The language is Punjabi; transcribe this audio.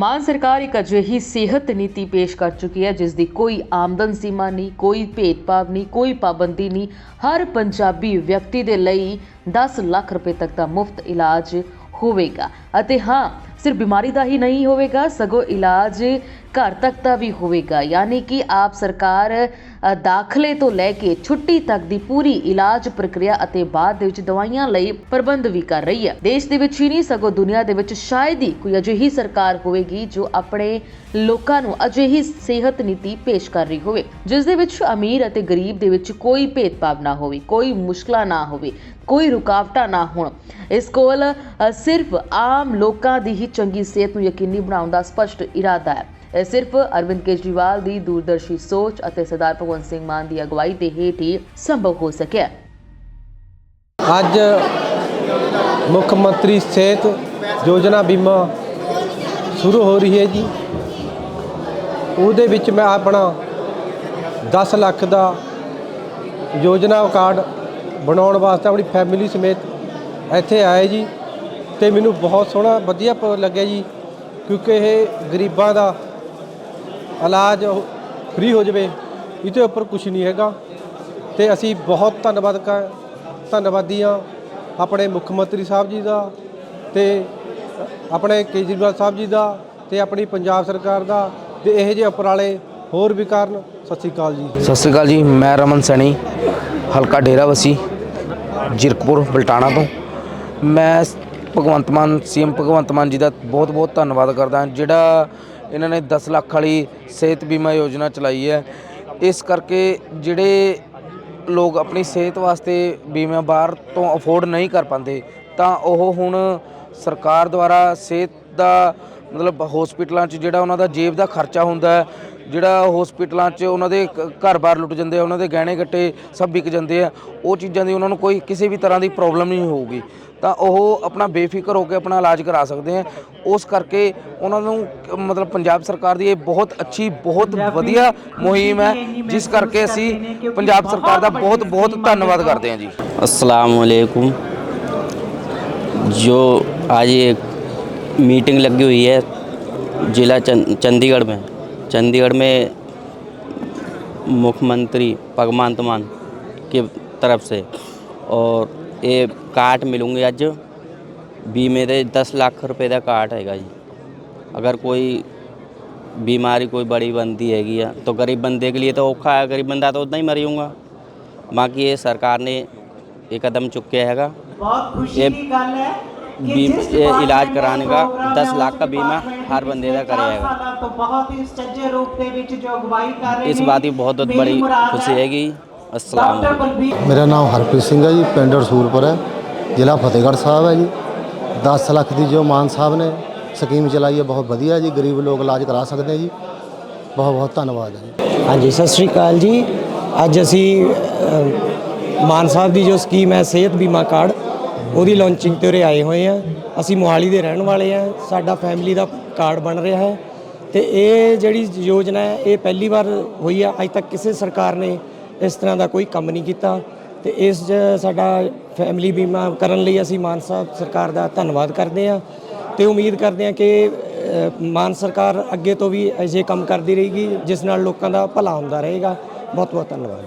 ਮਾਨ ਸਰਕਾਰ ਇੱਕ ਅਜਿਹੀ ਸਿਹਤ ਨੀਤੀ ਪੇਸ਼ ਕਰ ਚੁੱਕੀ ਹੈ ਜਿਸ ਦੀ ਕੋਈ ਆਮਦਨ ਸੀਮਾ ਨਹੀਂ, ਕੋਈ ਭੇਦਭਾਵ ਨਹੀਂ, ਕੋਈ ਪਾਬੰਦੀ ਨਹੀਂ। ਹਰ ਪੰਜਾਬੀ ਵਿਅਕਤੀ ਦੇ ਲਈ 10 ਲੱਖ ਰੁਪਏ ਤੱਕ ਦਾ ਮੁਫਤ ਇਲਾਜ ਹੋਵੇਗਾ। ਅਤੇ ਹਾਂ ਸਿਰਫ ਬਿਮਾਰੀ ਦਾ ਹੀ ਨਹੀਂ ਹੋਵੇਗਾ, ਸਗੋਂ ਇਲਾਜ ਘਰ ਤੱਕ ਦਾ ਵੀ ਹੋਵੇਗਾ। ਯਾਨੀ ਕਿ ਆਪ ਸਰਕਾਰ ਦਾਖਲੇ ਤੋਂ ਲੈ ਕੇ ਛੁੱਟੀ ਤੱਕ ਦੀ ਪੂਰੀ ਇਲਾਜ ਪ੍ਰਕਿਰਿਆ ਅਤੇ ਬਾਅਦ ਦੇ ਵਿੱਚ ਦਵਾਈਆਂ ਲਈ ਪ੍ਰਬੰਧ ਵੀ ਕਰ ਰਹੀ ਹੈ। ਦੇਸ਼ ਦੇ ਵਿੱਚ ਹੀ ਨਹੀਂ, ਸਗੋਂ ਦੁਨੀਆ ਦੇ ਵਿੱਚ ਸ਼ਾਇਦ ਹੀ ਕੋਈ ਅਜਿਹੀ ਸਰਕਾਰ ਹੋਵੇਗੀ ਜੋ ਆਪਣੇ ਲੋਕਾਂ ਨੂੰ ਅਜਿਹੀ ਸਿਹਤ ਨੀਤੀ ਪੇਸ਼ ਕਰ ਰਹੀ ਹੋਵੇ, ਜਿਸ ਦੇ ਵਿੱਚ ਅਮੀਰ ਅਤੇ ਗਰੀਬ ਦੇ ਵਿੱਚ ਕੋਈ ਭੇਦਭਾਵ ਨਾ ਹੋਵੇ, ਕੋਈ ਮੁਸ਼ਕਲਾਂ ਨਾ ਹੋਵੇ, ਕੋਈ ਰੁਕਾਵਟਾਂ ਨਾ ਹੋਣ। ਇਸ ਕੋਲ ਸਿਰਫ ਆਮ ਲੋਕਾਂ ਦੀ ਹੀ ਚੰਗੀ ਸਿਹਤ ਨੂੰ ਯਕੀਨੀ ਬਣਾਉਣ ਦਾ ਸਪਸ਼ਟ ਇਰਾਦਾ ਹੈ। ਇਹ ਸਿਰਫ ਅਰਵਿੰਦ ਕੇਜਰੀਵਾਲ ਦੀ ਦੂਰਦਰਸ਼ੀ ਸੋਚ ਅਤੇ ਸਰਦਾਰ ਭਗਵੰਤ ਸਿੰਘ ਮਾਨ ਦੀ ਅਗਵਾਈ ਦੇ ਹੇਠ ਹੀ ਸੰਭਵ ਹੋ ਸਕਿਆ ਅੱਜ ਮੁੱਖ ਮੰਤਰੀ ਸਿਹਤ ਯੋਜਨਾ ਬੀਮਾ ਸ਼ੁਰੂ ਹੋ ਰਹੀ ਹੈ ਜੀ। ਉਹਦੇ ਵਿੱਚ ਮੈਂ ਆਪਣਾ 10 ਲੱਖ ਦਾ ਯੋਜਨਾ ਕਾਰਡ ਬਣਾਉਣ ਵਾਸਤੇ ਆਪਣੀ ਫੈਮਿਲੀ ਸਮੇਤ ਇੱਥੇ ਆਏ ਜੀ। ਤੇ ਮੈਨੂੰ ਬਹੁਤ ਸੋਹਣਾ, ਵਧੀਆ ਪ- ਲੱਗਿਆ ਜੀ, ਕਿਉਂਕਿ ਇਹ ਗਰੀਬਾਂ ਦਾ ਇਲਾਜ ਫ੍ਰੀ ਹੋ ਜਾਵੇ, ਇਹਦੇ ਉੱਪਰ ਕੁਝ ਨਹੀਂ ਹੈਗਾ। ਤੇ ਅਸੀਂ ਬਹੁਤ ਧੰਨਵਾਦ ਕਰ ਧੰਨਵਾਦੀ ਹਾਂ ਆਪਣੇ ਮੁੱਖ ਮੰਤਰੀ ਸਾਹਿਬ ਜੀ ਦਾ ਤੇ ਆਪਣੇ ਕੇਜਰੀਵਾਲ ਸਾਹਿਬ ਜੀ ਦਾ ਤੇ ਆਪਣੀ ਪੰਜਾਬ ਸਰਕਾਰ ਦਾ ਤੇ ਇਹੋ ਜਿਹੇ ਉਪਰਾਲੇ ਹੋਰ ਵੀ ਕਰਨ। ਸਤਿ ਸ਼੍ਰੀ ਅਕਾਲ ਜੀ। ਸਤਿ ਸ੍ਰੀ ਅਕਾਲ ਜੀ, ਮੈਂ ਰਮਨ ਸੈਣੀ, ਹਲਕਾ ਡੇਰਾਵਸੀ ਜਿਰਕਪੁਰ, ਬਲਟਾਣਾ ਤੋਂ। ਮੈਂ ਭਗਵੰਤ ਮਾਨ, ਸੀਐਮ ਭਗਵੰਤ ਮਾਨ ਜੀ ਦਾ ਬਹੁਤ ਬਹੁਤ ਧੰਨਵਾਦ ਕਰਦਾ ਜਿਹੜਾ ਇਹਨਾਂ ਨੇ 10 ਲੱਖ ਵਾਲੀ ਸਿਹਤ ਬੀਮਾ ਯੋਜਨਾ ਚਲਾਈ ਹੈ। ਇਸ ਕਰਕੇ ਜਿਹੜੇ ਲੋਕ ਆਪਣੀ ਸਿਹਤ ਵਾਸਤੇ ਬੀਮਾ ਬਾਹਰ ਤੋਂ ਅਫੋਰਡ ਨਹੀਂ ਕਰ ਪਾਉਂਦੇ, ਤਾਂ ਉਹ ਹੁਣ ਸਰਕਾਰ ਦੁਆਰਾ ਸਿਹਤ ਦਾ ਮਤਲਬ ਹਸਪੀਟਲਾਂ 'ਚ ਜਿਹੜਾ ਉਹਨਾਂ ਦਾ ਜੇਬ ਦਾ ਖਰਚਾ ਹੁੰਦਾ ਹੈ ਜਿਹੜਾ ਹਸਪੀਟਲਾਂ 'ਚ ਉਹਨਾਂ ਦੇ ਕ- ਘਰ-ਬਾਰ ਲੁੱਟ ਜਾਂਦੇ ਆ ਉਹਨਾਂ ਦੇ ਗਹਿਣੇ ਗੱਟੇ ਸਭ ਵਿਕ ਜਾਂਦੇ ਆ ਉਹ ਚੀਜ਼ਾਂ ਦੀ ਉਹਨਾਂ ਨੂੰ ਕੋਈ ਕਿਸੇ ਵੀ ਤਰ੍ਹਾਂ ਦੀ ਪ੍ਰੋਬਲਮ ਨਹੀਂ ਹੋਊਗੀ ਤਾਂ ਉਹ ਆਪਣਾ ਬੇਫਿਕਰ ਹੋ ਕੇ ਆਪਣਾ ਇਲਾਜ ਕਰਾ ਸਕਦੇ ਆ ਉਸ ਕਰਕੇ ਉਹਨਾਂ ਨੂੰ ਕ- ਮਤਲਬ ਪੰਜਾਬ ਸਰਕਾਰ ਦੀ ਇਹ ਬਹੁਤ ਅੱਛੀ ਬਹੁਤ ਵਧੀਆ ਮੁਹਿੰਮ ਹੈ ਜਿਸ ਕਰਕੇ ਅਸੀਂ ਪੰਜਾਬ ਸਰਕਾਰ ਦਾ ਬਹੁਤ ਬਹੁਤ ਧੰਨਵਾਦ ਕਰਦੇ ਹਾਂ ਜੀ अस्सलाम वालेकुम जो आज ये मीटिंग लगी हुई है जिला चंद- चंडीगढ़ में चंडीगढ़ में मुख्यमंत्री भगवंत मान के तरफ़ से और ये कार्ड मिलूँगी अज भी मेरे दस लाख रुपए का कार्ड हैगा जी। अगर कोई बीमारी कोई बड़ी बनती हैगी या तो गरीब बंदे के लिए तो औखा है गरीब बंदा तो उतना ही मरीऊँगा बाकी ये सरकार ने ये कदम चुके हैगा। ये ਇਲਾਜ ਕਰਾਉਣ ਦਾ 10 ਲੱਖ ਦਾ ਬੀਮਾ ਹਰ ਬੰਦੇ ਦਾ ਕਰਾਏਗਾ ਤੋਂ ਬਹੁਤ ਹੀ ਸੱਜੇ ਰੂਪ ਦੇ ਵਿੱਚ ਜੋ ਅਗਵਾਈ ਕਰ ਰਹੇ ਇਸ ਬਾਤ ਦੀ ਬਹੁਤ ਬੜੀ ਖੁਸ਼ੀ ਹੈਗੀ। ਅਸਲਾਮ ਮੇਰਾ ਨਾਮ ਹਰਪ੍ਰੀਤ ਸਿੰਘ ਹੈ ਜੀ ਪਿੰਡ ਰਸੂਲਪੁਰ ਹੈ। ਜ਼ਿਲ੍ਹਾ ਫਤਿਹਗੜ੍ਹ ਸਾਹਿਬ ਹੈ ਜੀ। 10 ਲੱਖ ਦੀ ਜੋ ਮਾਨ ਸਾਹਿਬ ਨੇ ਸਕੀਮ ਚਲਾਈ ਹੈ ਬਹੁਤ ਵਧੀਆ ਜੀ ਗਰੀਬ ਲੋਕ ਇਲਾਜ ਕਰਾ ਸਕਦੇ ਜੀ। ਬਹੁਤ ਬਹੁਤ ਧੰਨਵਾਦ ਹੈ ਹਾਂਜੀ ਸਤਿ ਸ਼੍ਰੀ ਅਕਾਲ ਜੀ। ਅੱਜ ਅਸੀਂ ਮਾਨ ਸਾਹਿਬ ਦੀ ਜੋ ਸਕੀਮ ਹੈ ਸਿਹਤ ਬੀਮਾ ਕਾਰਡ ਉਹਦੀ ਲਾਂਚਿੰਗ ਤੇ ਉਰੇ ਆਏ ਹੋਏ ਆ। ਅਸੀਂ ਮੋਹਾਲੀ ਦੇ ਰਹਿਣ ਵਾਲੇ ਆ। ਸਾਡਾ ਫੈਮਿਲੀ ਦਾ ਕਾਰਡ ਬਣ ਰਿਹਾ ਹੈ। ਤੇ ਇਹ ਜਿਹੜੀ ਯੋਜਨਾ ਹੈ, ਇਹ ਪਹਿਲੀ ਵਾਰ ਹੋਈ ਆ। ਅੱਜ ਤੱਕ ਕਿਸੇ ਸਰਕਾਰ ਨੇ ਇਸ ਤਰ੍ਹਾਂ ਦਾ ਕੋਈ ਕੰਮ ਨਹੀਂ ਕੀਤਾ। ਤੇ ਇਸ 'ਚ ਸਾਡਾ ਫੈਮਿਲੀ ਬੀਮਾ ਕਰਨ ਲਈ ਅਸੀਂ ਮਾਨ ਸਾਹਿਬ ਸਰਕਾਰ ਦਾ ਧੰਨਵਾਦ ਕਰਦੇ ਆ। ਤੇ ਉਮੀਦ ਕਰਦੇ ਆ ਕਿ ਮਾਨ ਸਰਕਾਰ ਅੱਗੇ ਤੋਂ ਵੀ ਅਜਿਹੇ ਕੰਮ ਕਰਦੀ ਰਹੇਗੀ, ਜਿਸ ਨਾਲ ਲੋਕਾਂ ਦਾ ਭਲਾ ਹੁੰਦਾ ਰਹੇਗਾ। ਬਹੁਤ ਬਹੁਤ ਧੰਨਵਾਦ।